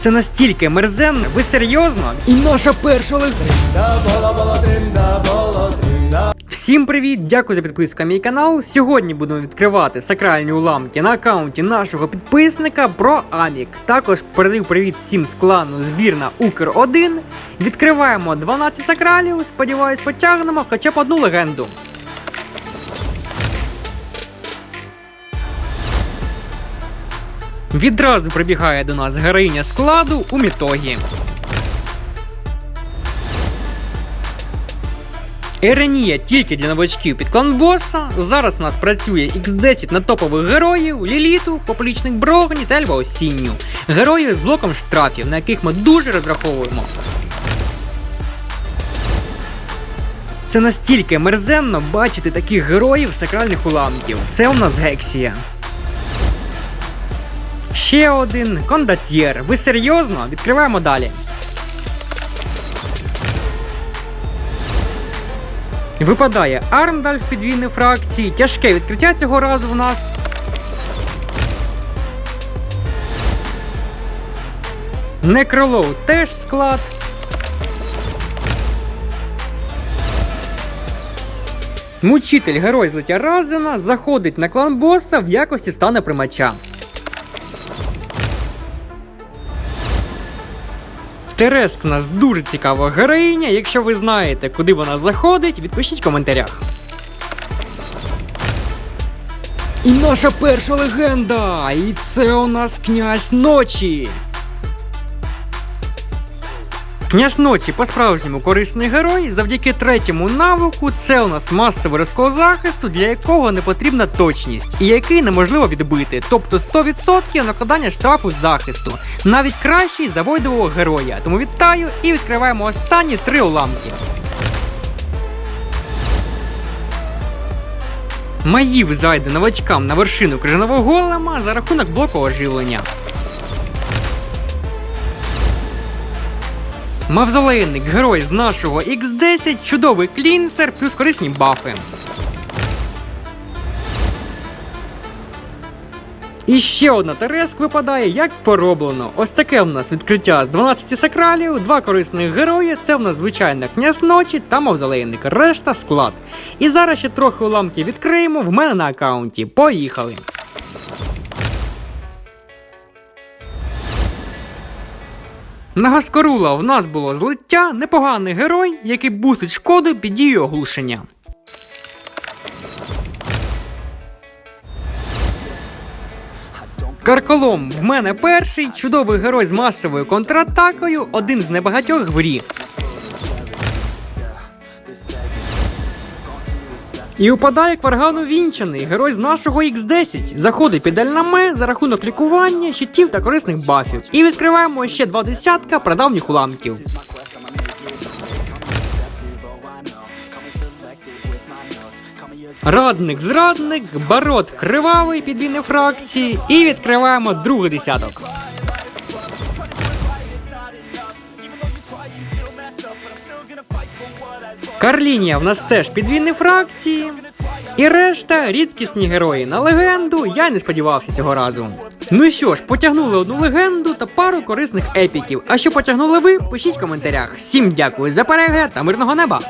Це настільки мерзенно, ви серйозно? І наша перша легенда. Всім привіт! Дякую за підписку на мій канал. Сьогодні будемо відкривати сакральні уламки на аккаунті нашого підписника про Амік. Також передаю привіт всім з клану збірна Укр 1. Відкриваємо 12 сакралів. Сподіваюсь, потягнемо хоча б одну легенду. Відразу прибігає до нас героїня складу у мітогі. Еренія тільки для новачків під клан боса. Зараз у нас працює X10 на топових героїв, Ліліту, Поплічник Брогні та Ельва Осінню. Герої з блоком штрафів, на яких ми дуже розраховуємо. Це настільки мерзенно бачити таких героїв сакральних уламків. Це у нас Гексія. Ще один кондотьєр. Ви серйозно? Відкриваємо далі. Випадає Арндаль в підвійній фракції. Тяжке відкриття цього разу в нас. Некролоу теж склад. Мучитель герой злиття Разена заходить на клан боса в якості стане примача. Тереск у нас дуже цікава героїня. Якщо ви знаєте, куди вона заходить, відпишіть в коментарях. І наша перша легенда! І це у нас князь ночі. Князь ночі по-справжньому корисний герой. Завдяки третьому навику це у нас масовий розкол захисту, для якого не потрібна точність, і який неможливо відбити, тобто 100% накладання штрафу захисту. Навіть кращий за войдового героя. Тому вітаю і відкриваємо останні три уламки. Маїв зайде новачкам на вершину крижаного голема за рахунок блоку оживлення. Мавзолейник, герой з нашого X10, чудовий клінсер, плюс корисні бафи. І ще одна Тереск випадає, як пороблено. Ось таке в нас відкриття з 12 сакралів, два корисних герої. Це в нас звичайна князь ночі та мавзолейник. Решта склад. І зараз ще трохи уламків відкриємо в мене на аккаунті. Поїхали! На Гаскарула в нас було злиття, непоганий герой, який бусить шкоду під дією оглушення. Карколом в мене перший, чудовий герой з масовою контратакою, один з небагатьох в грі. І упадає Кваргану Вінчаний, герой з нашого X10. Заходить під Альнаме за рахунок лікування, щитів та корисних бафів. І відкриваємо ще два десятка прадавніх уламків. Радник зрадник, барот кривавий підвійної фракції. І відкриваємо другий десяток. Карлінія в нас теж підвійні фракції. І решта рідкісні герої. На легенду я не сподівався цього разу. Ну що ж, потягнули одну легенду та пару корисних епіків. А що потягнули ви, пишіть в коментарях. Всім дякую за перегляд та мирного неба!